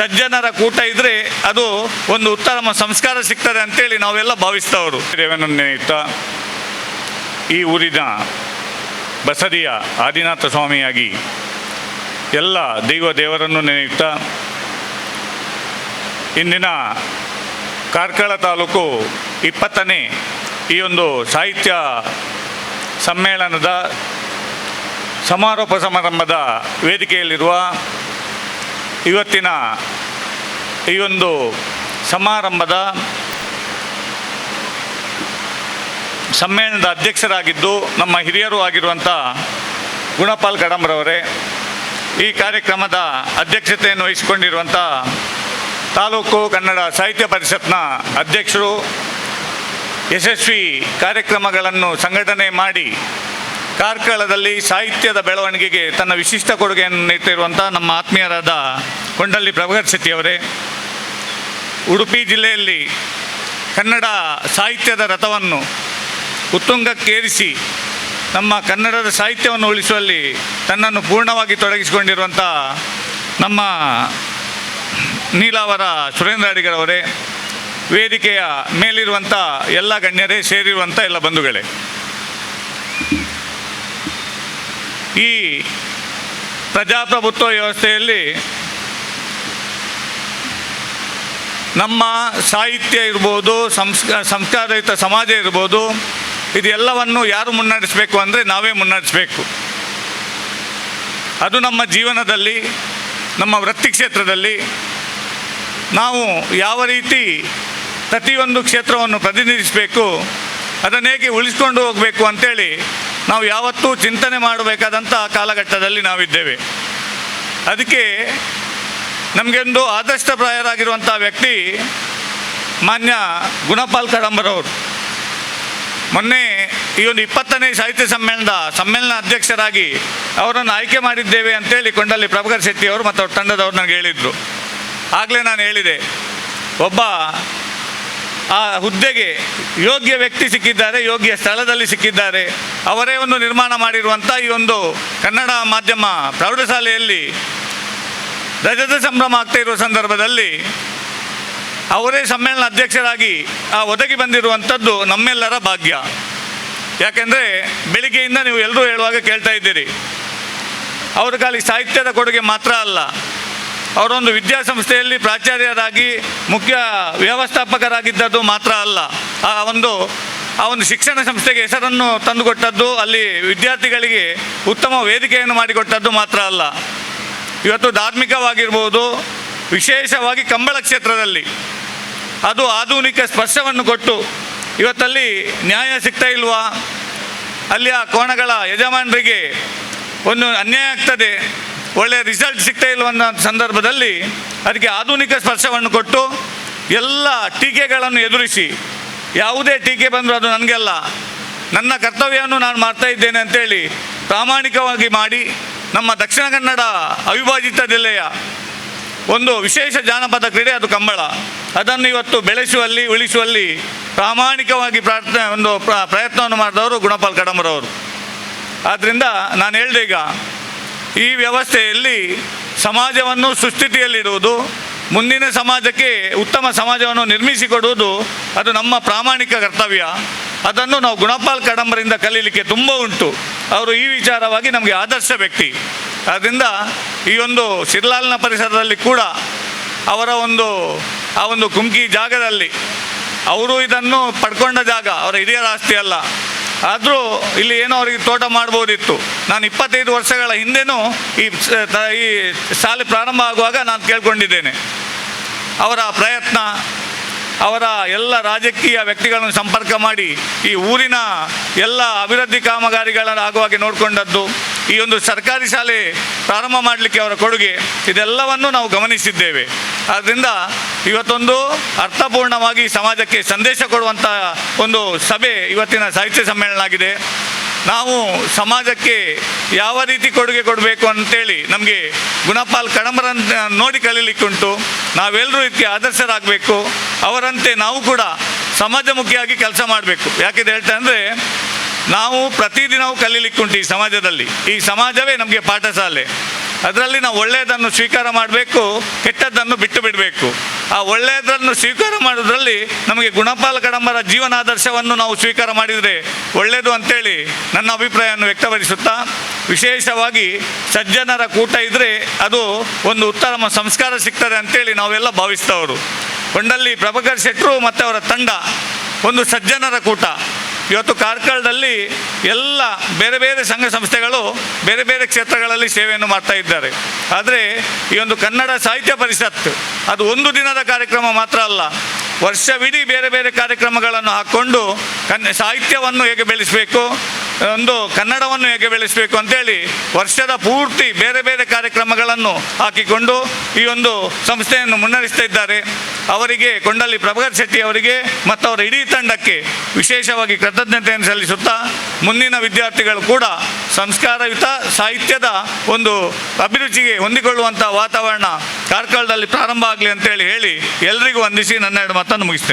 ಸಜ್ಜನರ ಕೂಟ ಇದ್ರೆ ಅದು ಒಂದು ಉತ್ತಮ ಸಂಸ್ಕಾರ ಸಿಗ್ತದೆ ಅಂತೇಳಿ ನಾವೆಲ್ಲ ಭಾವಿಸ್ತವರು. ದೇವನನ್ನು ನೆನೆಯುತ್ತಾ ಈ ಊರಿನ ಬಸದಿಯ ಆದಿನಾಥ ಸ್ವಾಮಿಯಾಗಿ ಎಲ್ಲ ದೈವ ದೇವರನ್ನು ನೆನೆಯುತ್ತಾ ಇಂದಿನ ಕಾರ್ಕಳ ತಾಲೂಕು ಇಪ್ಪತ್ತನೇ ಈ ಒಂದು ಸಾಹಿತ್ಯ ಸಮ್ಮೇಳನದ ಸಮಾರೋಪ ಸಮಾರಂಭದ ವೇದಿಕೆಯಲ್ಲಿರುವ ಇವತ್ತಿನ ಈ ಒಂದು ಸಮಾರಂಭದ ಸಮ್ಮೇಳನದ ಅಧ್ಯಕ್ಷರಾಗಿದ್ದು ನಮ್ಮ ಹಿರಿಯರು ಆಗಿರುವಂಥ ಗುಣಪಾಲ್ ಕಡಂಬ್ರವರೇ ಈ ಕಾರ್ಯಕ್ರಮದ ಅಧ್ಯಕ್ಷತೆಯನ್ನು ವಹಿಸಿಕೊಂಡಿರುವಂಥ ತಾಲೂಕು ಕನ್ನಡ ಸಾಹಿತ್ಯ ಪರಿಷತ್ನ ಅಧ್ಯಕ್ಷರು, ಯಶಸ್ವಿ ಕಾರ್ಯಕ್ರಮಗಳನ್ನು ಸಂಘಟನೆ ಮಾಡಿ ಕಾರ್ಕಳದಲ್ಲಿ ಸಾಹಿತ್ಯದ ಬೆಳವಣಿಗೆಗೆ ತನ್ನ ವಿಶಿಷ್ಟ ಕೊಡುಗೆಯನ್ನು ನೀಡ್ತಿರುವಂಥ ನಮ್ಮ ಆತ್ಮೀಯರಾದ ಕೊಂಡಳ್ಳಿ ಪ್ರಭಾಕರ್ ಶೆಟ್ಟಿಯವರೇ ಉಡುಪಿ ಜಿಲ್ಲೆಯಲ್ಲಿ ಕನ್ನಡ ಸಾಹಿತ್ಯದ ರಥವನ್ನು ಉತ್ತುಂಗಕ್ಕೇರಿಸಿ ನಮ್ಮ ಕನ್ನಡದ ಸಾಹಿತ್ಯವನ್ನು ಉಳಿಸುವಲ್ಲಿ ತನ್ನನ್ನು ಪೂರ್ಣವಾಗಿ ತೊಡಗಿಸಿಕೊಂಡಿರುವಂಥ ನಮ್ಮ ನೀಲಾವರ ಸುರೇಂದ್ರ ಅಡಿಗರವರೇ ವೇದಿಕೆಯ ಮೇಲಿರುವಂಥ ಎಲ್ಲ ಗಣ್ಯರೇ ಸೇರಿರುವಂಥ ಎಲ್ಲ ಬಂಧುಗಳೇ. ಈ ಪ್ರಜಾಪ್ರಭುತ್ವ ವ್ಯವಸ್ಥೆಯಲ್ಲಿ ನಮ್ಮ ಸಾಹಿತ್ಯ ಇರ್ಬೋದು ಸಂಸ್ಕ ಸಂಸ್ಕಾರಯುತ ಸಮಾಜ ಇರ್ಬೋದು, ಇದೆಲ್ಲವನ್ನು ಯಾರು ಮುನ್ನಡೆಸಬೇಕು ಅಂದರೆ ನಾವೇ ಮುನ್ನಡೆಸಬೇಕು. ಅದು ನಮ್ಮ ಜೀವನದಲ್ಲಿ, ನಮ್ಮ ವೃತ್ತಿ ಕ್ಷೇತ್ರದಲ್ಲಿ ನಾವು ಯಾವ ರೀತಿ ಪ್ರತಿಯೊಂದು ಕ್ಷೇತ್ರವನ್ನು ಪ್ರತಿನಿಧಿಸಬೇಕು ಅದನ್ನು ಹೇಗೆ ಉಳಿಸ್ಕೊಂಡು ಹೋಗಬೇಕು ಅಂತೇಳಿ ನಾವು ಯಾವತ್ತೂ ಚಿಂತನೆ ಮಾಡಬೇಕಾದಂಥ ಕಾಲಘಟ್ಟದಲ್ಲಿ ನಾವಿದ್ದೇವೆ. ಅದಕ್ಕೆ ನಮಗೆಂದು ಆದರ್ಶಪ್ರಾಯರಾಗಿರುವಂಥ ವ್ಯಕ್ತಿ ಮಾನ್ಯ ಗುಣಪಾಲ್ ಕಡಂಬರವರು ಮೊನ್ನೆ ಈ ಒಂದು ಇಪ್ಪತ್ತನೇ ಸಾಹಿತ್ಯ ಸಮ್ಮೇಳನದ ಸಮ್ಮೇಳನ ಅಧ್ಯಕ್ಷರಾಗಿ ಅವರನ್ನು ಆಯ್ಕೆ ಮಾಡಿದ್ದೇವೆ ಅಂತೇಳಿ ಕೊಂಡಲ್ಲಿ ಪ್ರಭಾಕರ್ ಶೆಟ್ಟಿ ಅವರು ಮತ್ತು ಅವ್ರ ತಂಡದವರು ನನಗೆ ಹೇಳಿದರು. ಆಗಲೇ ನಾನು ಹೇಳಿದೆ, ಒಬ್ಬ ಆ ಹುದ್ದೆಗೆ ಯೋಗ್ಯ ವ್ಯಕ್ತಿ ಸಿಕ್ಕಿದ್ದಾರೆ, ಯೋಗ್ಯ ಸ್ಥಳದಲ್ಲಿ ಸಿಕ್ಕಿದ್ದಾರೆ. ಅವರೇ ಒಂದು ನಿರ್ಮಾಣ ಮಾಡಿರುವಂಥ ಈ ಒಂದು ಕನ್ನಡ ಮಾಧ್ಯಮ ಪ್ರೌಢಶಾಲೆಯಲ್ಲಿ ರಜತ ಸಂಭ್ರಮ ಆಗ್ತಾ ಇರುವ ಸಂದರ್ಭದಲ್ಲಿ ಅವರೇ ಸಮ್ಮೇಳನ ಅಧ್ಯಕ್ಷರಾಗಿ ಆ ಒದಗಿ ಬಂದಿರುವಂಥದ್ದು ನಮ್ಮೆಲ್ಲರ ಭಾಗ್ಯ. ಯಾಕೆಂದರೆ ಬೆಳಿಗ್ಗೆಯಿಂದ ನೀವು ಎಲ್ಲರೂ ಹೇಳುವಾಗ ಕೇಳ್ತಾ ಇದ್ದೀರಿ. ಅವ್ರ ಖಾಲಿ ಸಾಹಿತ್ಯದ ಕೊಡುಗೆ ಮಾತ್ರ ಅಲ್ಲ ಅವರೊಂದು ವಿದ್ಯಾಸಂಸ್ಥೆಯಲ್ಲಿ ಪ್ರಾಚಾರ್ಯರಾಗಿ ಮುಖ್ಯ ವ್ಯವಸ್ಥಾಪಕರಾಗಿದ್ದದ್ದು ಮಾತ್ರ ಅಲ್ಲ. ಆ ಒಂದು ಆ ಒಂದು ಶಿಕ್ಷಣ ಸಂಸ್ಥೆಗೆ ಹೆಸರನ್ನು ತಂದುಕೊಟ್ಟದ್ದು, ಅಲ್ಲಿ ವಿದ್ಯಾರ್ಥಿಗಳಿಗೆ ಉತ್ತಮ ವೇದಿಕೆಯನ್ನು ಮಾಡಿಕೊಟ್ಟದ್ದು ಮಾತ್ರ ಅಲ್ಲ. ಇವತ್ತು ಧಾರ್ಮಿಕವಾಗಿರ್ಬೋದು, ವಿಶೇಷವಾಗಿ ಕಂಬಳ ಕ್ಷೇತ್ರದಲ್ಲಿ ಅದು ಆಧುನಿಕ ಸ್ಪರ್ಶವನ್ನು ಕೊಟ್ಟು, ಇವತ್ತಲ್ಲಿ ನ್ಯಾಯ ಸಿಗ್ತಾ ಇಲ್ವಾ? ಅಲ್ಲಿ ಆ ಕೋಣಗಳ ಯಜಮಾನರಿಗೆ ಒಂದು ಅನ್ಯಾಯ ಆಗ್ತದೆ. ಒಳ್ಳೆಯ ರಿಸಲ್ಟ್ ಸಿಗ್ತಾ ಇಲ್ಲವನ್ನ ಸಂದರ್ಭದಲ್ಲಿ ಅದಕ್ಕೆ ಆಧುನಿಕ ಸ್ಪರ್ಶವನ್ನು ಕೊಟ್ಟು ಎಲ್ಲ ಟೀಕೆಗಳನ್ನು ಎದುರಿಸಿ. ಯಾವುದೇ ಟೀಕೆ ಬಂದರೂ ಅದು ನನಗೆಲ್ಲ. ನನ್ನ ಕರ್ತವ್ಯವನ್ನು ನಾನು ಮಾಡ್ತಾ ಇದ್ದೇನೆ ಅಂತೇಳಿ ಪ್ರಾಮಾಣಿಕವಾಗಿ ಮಾಡಿ ನಮ್ಮ ದಕ್ಷಿಣ ಕನ್ನಡ ಅವಿಭಾಜಿತ ಜಿಲ್ಲೆಯ ಒಂದು ವಿಶೇಷ ಜಾನಪದ ಕ್ರೀಡೆ ಅದು ಕಂಬಳ. ಅದನ್ನು ಇವತ್ತು ಬೆಳೆಸುವಲ್ಲಿ, ಉಳಿಸುವಲ್ಲಿ ಪ್ರಾಮಾಣಿಕವಾಗಿ ಪ್ರಾರ್ಥನೆ, ಒಂದು ಪ್ರ- ಪ್ರಯತ್ನವನ್ನು ಮಾಡಿದವರು ಗುಣಪಾಲ್ ಕಡಂಬರವರು. ಆದ್ದರಿಂದ ನಾನು ಹೇಳಿದೆ ಈಗ ಈ ವ್ಯವಸ್ಥೆಯಲ್ಲಿ ಸಮಾಜವನ್ನು ಸುಸ್ಥಿತಿಯಲ್ಲಿಡುವುದು, ಮುಂದಿನ ಸಮಾಜಕ್ಕೆ ಉತ್ತಮ ಸಮಾಜವನ್ನು ನಿರ್ಮಿಸಿಕೊಡುವುದು, ಅದು ನಮ್ಮ ಪ್ರಾಮಾಣಿಕ ಕರ್ತವ್ಯ. ಅದನ್ನು ನಾವು ಗುಣಪಾಲ್ ಕಡಂಬರಿಂದ ಕಲೀಲಿಕ್ಕೆ ತುಂಬ ಉಂಟು. ಅವರು ಈ ವಿಚಾರವಾಗಿ ನಮಗೆ ಆದರ್ಶ ವ್ಯಕ್ತಿ. ಆದ್ದರಿಂದ ಈ ಒಂದು ಸಿರ್ಲಾಲ್ನ ಪರಿಸರದಲ್ಲಿ ಕೂಡ ಅವರ ಒಂದು, ಆ ಒಂದು ಕುಮ್ಕಿ ಜಾಗದಲ್ಲಿ, ಅವರು ಇದನ್ನು ಪಡ್ಕೊಂಡ ಜಾಗ, ಅವರ ಹಿರಿಯರ ಆಸ್ತಿ ಅಲ್ಲ. ಆದರೂ ಇಲ್ಲಿ ಏನೋ ಅವರಿಗೆ ತೋಟ ಮಾಡ್ಬೋದಿತ್ತು. ನಾನು ಇಪ್ಪತ್ತೈದು ವರ್ಷಗಳ ಹಿಂದೆನೂ ಈ ಈ ಶಾಲೆ ಪ್ರಾರಂಭ ಆಗುವಾಗ ನಾನು ಕೇಳ್ಕೊಂಡಿದ್ದೇನೆ. ಅವರ ಪ್ರಯತ್ನ, ಅವರ ಎಲ್ಲ ರಾಜಕೀಯ ವ್ಯಕ್ತಿಗಳನ್ನು ಸಂಪರ್ಕ ಮಾಡಿ ಈ ಊರಿನ ಎಲ್ಲ ಅಭಿವೃದ್ಧಿ ಕಾಮಗಾರಿಗಳನ್ನು ಆಗುವಾಗೆ ನೋಡಿಕೊಂಡದ್ದು. ಈ ಒಂದು ಸರ್ಕಾರಿ ಶಾಲೆ ಪ್ರಾರಂಭ ಮಾಡಲಿಕ್ಕೆ ಅವರ ಕೊಡುಗೆ ಇದೆಲ್ಲವನ್ನು ನಾವು ಗಮನಿಸಿದ್ದೇವೆ. ಆದ್ದರಿಂದ ಇವತ್ತೊಂದು ಅರ್ಥಪೂರ್ಣವಾಗಿ ಸಮಾಜಕ್ಕೆ ಸಂದೇಶ ಕೊಡುವಂಥ ಒಂದು ಸಭೆ ಇವತ್ತಿನ ಸಾಹಿತ್ಯ ಸಮ್ಮೇಳನ ಆಗಿದೆ. ನಾವು ಸಮಾಜಕ್ಕೆ ಯಾವ ರೀತಿ ಕೊಡುಗೆ ಕೊಡಬೇಕು ಅಂತೇಳಿ ನಮಗೆ ಗುಣಪಾಲ್ ಕಡಂಬರನ್ನ ನೋಡಿ ಕಲೀಲಿಕ್ಕುಂಟು ನಾವೆಲ್ಲರೂ ಇದಕ್ಕೆ ಆದರ್ಶರಾಗಬೇಕು. ಅವರಂತೆ ನಾವು ಕೂಡ ಸಮಾಜಮುಖಿಯಾಗಿ ಕೆಲಸ ಮಾಡಬೇಕು. ಯಾಕಿದೆ ಹೇಳ್ತಾ ಅಂದರೆ ನಾವು ಪ್ರತಿದಿನವೂ ಕಲೀಲಿಕ್ಕುಂಟು ಈ ಸಮಾಜದಲ್ಲಿ. ಈ ಸಮಾಜವೇ ನಮಗೆ ಪಾಠಶಾಲೆ. ಅದರಲ್ಲಿ ನಾವು ಒಳ್ಳೆಯದನ್ನು ಸ್ವೀಕಾರ ಮಾಡಬೇಕು, ಕೆಟ್ಟದ್ದನ್ನು ಬಿಟ್ಟು ಬಿಡಬೇಕು. ಆ ಒಳ್ಳೆಯದನ್ನು ಸ್ವೀಕಾರ ಮಾಡೋದ್ರಲ್ಲಿ ನಮಗೆ ಗುಣಪಾಲ ಕಡಂಬರ ಜೀವನಾದರ್ಶವನ್ನು ನಾವು ಸ್ವೀಕಾರ ಮಾಡಿದರೆ ಒಳ್ಳೆಯದು ಅಂತೇಳಿ ನನ್ನ ಅಭಿಪ್ರಾಯವನ್ನು ವ್ಯಕ್ತಪಡಿಸುತ್ತಾ, ವಿಶೇಷವಾಗಿ ಸಜ್ಜನರ ಕೂಟ ಇದ್ದರೆ ಅದು ಒಂದು ಉತ್ತಮ ಸಂಸ್ಕಾರ ಸಿಗ್ತದೆ ಅಂತೇಳಿ ನಾವೆಲ್ಲ ಭಾವಿಸ್ತವರು ಕೊಂಡಲ್ಲಿ ಪ್ರಭಾಕರ್ ಶೆಟ್ಟರು ಮತ್ತು ಅವರ ತಂಡ, ಒಂದು ಸಜ್ಜನರ ಕೂಟ. ಇವತ್ತು ಕಾರ್ಕಳದಲ್ಲಿ ಎಲ್ಲ ಬೇರೆ ಬೇರೆ ಸಂಘ ಸಂಸ್ಥೆಗಳು ಬೇರೆ ಬೇರೆ ಕ್ಷೇತ್ರಗಳಲ್ಲಿ ಸೇವೆಯನ್ನು ಮಾಡ್ತಾ ಇದ್ದಾರೆ. ಆದರೆ ಈ ಒಂದು ಕನ್ನಡ ಸಾಹಿತ್ಯ ಪರಿಷತ್ ಅದು ಒಂದು ದಿನದ ಕಾರ್ಯಕ್ರಮ ಮಾತ್ರ ಅಲ್ಲ, ವರ್ಷವಿಡೀ ಬೇರೆ ಬೇರೆ ಕಾರ್ಯಕ್ರಮಗಳನ್ನು ಹಾಕ್ಕೊಂಡು ಕನ್, ಸಾಹಿತ್ಯವನ್ನು ಹೇಗೆ ಬೆಳೆಸಬೇಕು ಒಂದು ಕನ್ನಡವನ್ನು ಹೇಗೆ ಬೆಳೆಸಬೇಕು ಅಂತೇಳಿ ವರ್ಷದ ಪೂರ್ತಿ ಬೇರೆ ಬೇರೆ ಕಾರ್ಯಕ್ರಮಗಳನ್ನು ಹಾಕಿಕೊಂಡು ಈ ಒಂದು ಸಂಸ್ಥೆಯನ್ನು ಮುನ್ನಡೆಸ್ತಾ ಇದ್ದಾರೆ. ಅವರಿಗೆ ಕೊಂಡಲ್ಲಿ ಪ್ರಭಾಕರ್ ಶೆಟ್ಟಿ ಅವರಿಗೆ ಮತ್ತು ಅವರ ಇಡೀ ತಂಡಕ್ಕೆ ವಿಶೇಷವಾಗಿ ಕೃತಜ್ಞತೆಯನ್ನು ಸಲ್ಲಿಸುತ್ತಾ ಮುಂದಿನ ವಿದ್ಯಾರ್ಥಿಗಳು ಕೂಡ ಸಂಸ್ಕಾರಯುತ ಸಾಹಿತ್ಯದ ಒಂದು ಅಭಿರುಚಿಗೆ ಹೊಂದಿಕೊಳ್ಳುವಂಥ ವಾತಾವರಣ ಕಾರ್ಕಳದಲ್ಲಿ ಪ್ರಾರಂಭ ಆಗಲಿ ಅಂತೇಳಿ ಹೇಳಿ ಎಲ್ರಿಗೂ ವಂದಿಸಿ ನನ್ನ ಎರಡು ಮಾತನ್ನು ಮುಗಿಸ್ತೇನೆ.